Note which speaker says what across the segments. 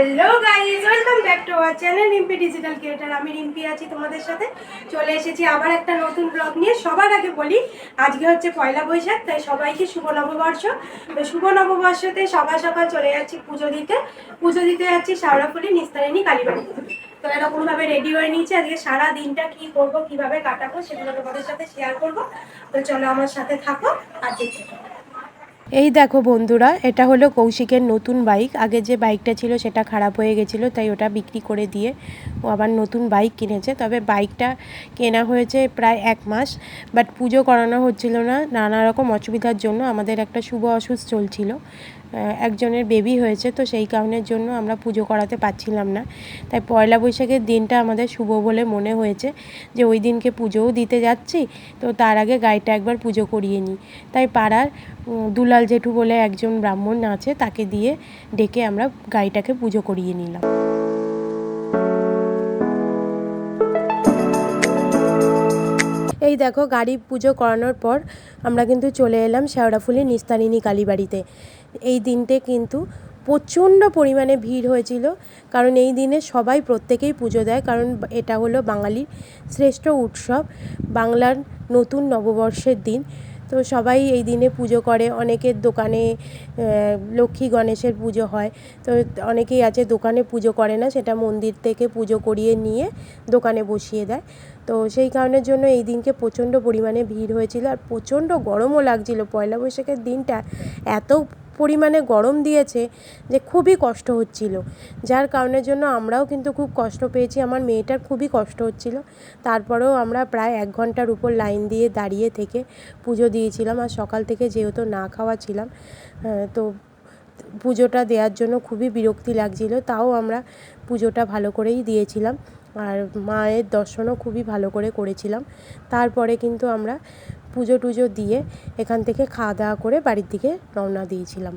Speaker 1: Hello guys welcome back to our channel Rimpi digital creator আমি রিম্পি আছি তোমাদের সাথে। চলে এসেছি আবার একটা নতুন ব্লগ নিয়ে। সবার আগে বলি, আজকে হচ্ছে পয়লা বৈশাখ, তাই সবাইকে শুভ নববর্ষ। তো শুভ নববর্ষতে সকাল সকাল চলে যাচ্ছি পুজো দিতে। পুজো দিতে যাচ্ছি শাওড়াফুলি, নিস্তারিণী কালীবাড়িতে তো এরকম ভাবে রেডি হয়ে নিয়েছি। আজকে সারা দিনটা কি করব, কীভাবে কাটাবো, সেগুলো তোমাদের সাথে শেয়ার করব। তো চলো আমার সাথে থাকো আর।
Speaker 2: এই দেখো বন্ধুরা, এটা হলো কৌশিকের নতুন বাইক। আগে যে বাইকটা ছিল সেটা খারাপ হয়ে গেছিল, তাই ওটা বিক্রি করে দিয়ে ও আবার নতুন বাইক কিনেছে। তবে বাইকটা কেনা হয়েছে প্রায় এক মাস বাট পুজো করানো হচ্ছিল না। নানা রকম অসুবিধার জন্য আমাদের একটা শুভ অসুস্থ চলছিল। একজনের বেবি হয়েছে, তো সেই কারণের জন্য আমরা পুজো করাতে পারছিলাম না। তাই পয়লা বৈশাখের দিনটা আমাদের শুভ বলে মনে হয়েছে যে ওই দিনকে পুজোও দিতে যাচ্ছি, তো তার আগে গাড়িটা একবার পুজো করিয়ে নিই। তাই পাড়ার দুলাল জেঠু বলে একজন ব্রাহ্মণ আছে, তাকে দিয়ে ডেকে আমরা গাড়িটাকে পুজো করিয়ে নিলাম। এই দেখো গাড়ি পুজো করানোর পর আমরা কিন্তু চলে এলাম শেওড়াফুলি নিস্তারিণী কালীবাড়িতে। এই দিনটে কিন্তু প্রচণ্ড পরিমাণে ভিড় হয়েছিল, কারণ এই দিনে সবাই প্রত্যেকেই পুজো দেয়, কারণ এটা হলো বাঙালির শ্রেষ্ঠ উৎসব। বাংলার নতুন নববর্ষের দিন। তো সবাই এই দিনে পুজো করে। অনেকের দোকানে লক্ষ্মী গণেশের পুজো হয়। তো অনেকেই আছে দোকানে পুজো করে না, সেটা মন্দির থেকে পুজো করিয়ে নিয়ে দোকানে বসিয়ে দেয়। তো সেই কারণের জন্য এই দিনকে প্রচণ্ড পরিমাণে ভিড় হয়েছিল। আর প্রচণ্ড গরমও লাগছিল পয়লা বৈশাখের দিনটা। এত পরিমাণে গরম দিয়েছে যে খুবই কষ্ট হচ্ছিল। যার কারণের জন্য আমরাও কিন্তু খুব কষ্ট পেয়েছি। আমার মেয়েটার খুবই কষ্ট হচ্ছিল। তারপরেও আমরা প্রায় এক ঘণ্টার উপর লাইন দিয়ে দাঁড়িয়ে থেকে পুজো দিয়েছিলাম আর সকাল থেকে যেহেতু না খাওয়া ছিলাম তো পুজোটা দেওয়ার জন্য খুবই বিরক্তি লাগছিল। তাও আমরা পুজোটা ভালো করেই দিয়েছিলাম। আর মায়ের দর্শনও খুবই ভালো করে করেছিলাম। তারপরে কিন্তু আমরা পুজো টুজো দিয়ে এখান থেকে খাওয়া দাওয়া করে বাড়ির দিকে রওনা দিয়েছিলাম।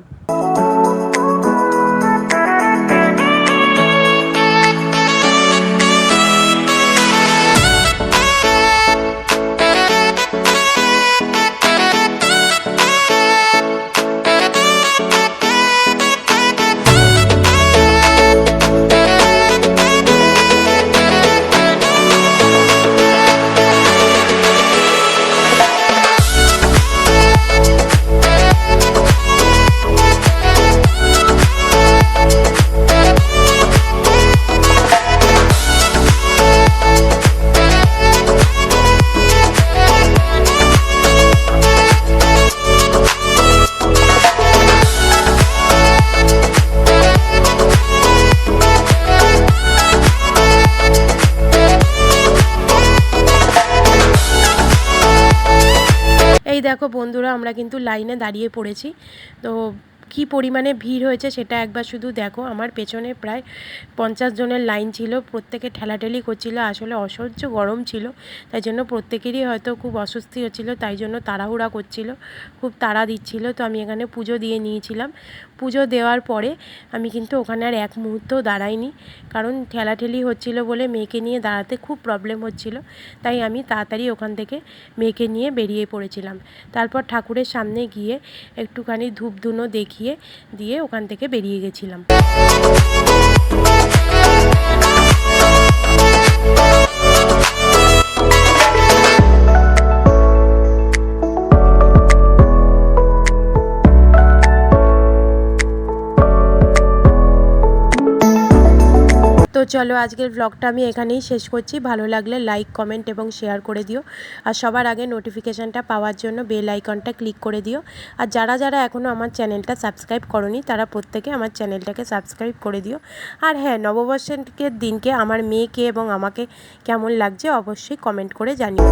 Speaker 2: দেখো বন্ধুরা আমরা কিন্তু লাইনে দাঁড়িয়ে পড়েছি। তো কি পরিমাণে ভিড় হয়েছে সেটা একবার শুধু দেখো। আমার পেছনে প্রায় পঞ্চাশ জনের লাইন ছিল, প্রত্যেকে ঠেলাঠেলি করছিল, আসলে অসহ্য গরম ছিল। তাই জন্য প্রত্যেকেরই হয়তো খুব অস্বস্তি হচ্ছিল, তাই জন্য তাড়াহুড়া করছিল, খুব তাড়া দিচ্ছিল। তো আমি এখানে পুজো দিয়ে নিয়েছিলাম। পুজো দেওয়ার পরে আমি কিন্তু ওখানে আর এক মুহূর্তও দাঁড়াইনি, কারণ ঠেলাঠেলি হচ্ছিল বলে মেয়েকে নিয়ে দাঁড়াতে খুব প্রবলেম হচ্ছিল। তাই আমি তাড়াতাড়ি ওখান থেকে মেয়েকে নিয়ে বেরিয়ে পড়েছিলাম। তারপর ঠাকুরের সামনে গিয়ে একটুখানি ধূপ ধুনো দেখিয়ে দিয়ে ওখান থেকে বেরিয়ে গেছিলাম। চলো, আজকের ব্লগটা আমি এখানেই শেষ করছি। ভালো লাগলে লাইক কমেন্ট এবং শেয়ার করে দিও। আর সবার আগে নোটিফিকেশানটা পাওয়ার জন্য বেল আইকনটা ক্লিক করে দিও। আর যারা যারা এখনও আমার চ্যানেলটা সাবস্ক্রাইব করনি, তারা প্রত্যেকে আমার চ্যানেলটাকে সাবস্ক্রাইব করে দিও। আর হ্যাঁ নববর্ষের দিনকে আমার মেয়েকে এবং আমাকে কেমন লাগছে অবশ্যই কমেন্ট করে জানিও।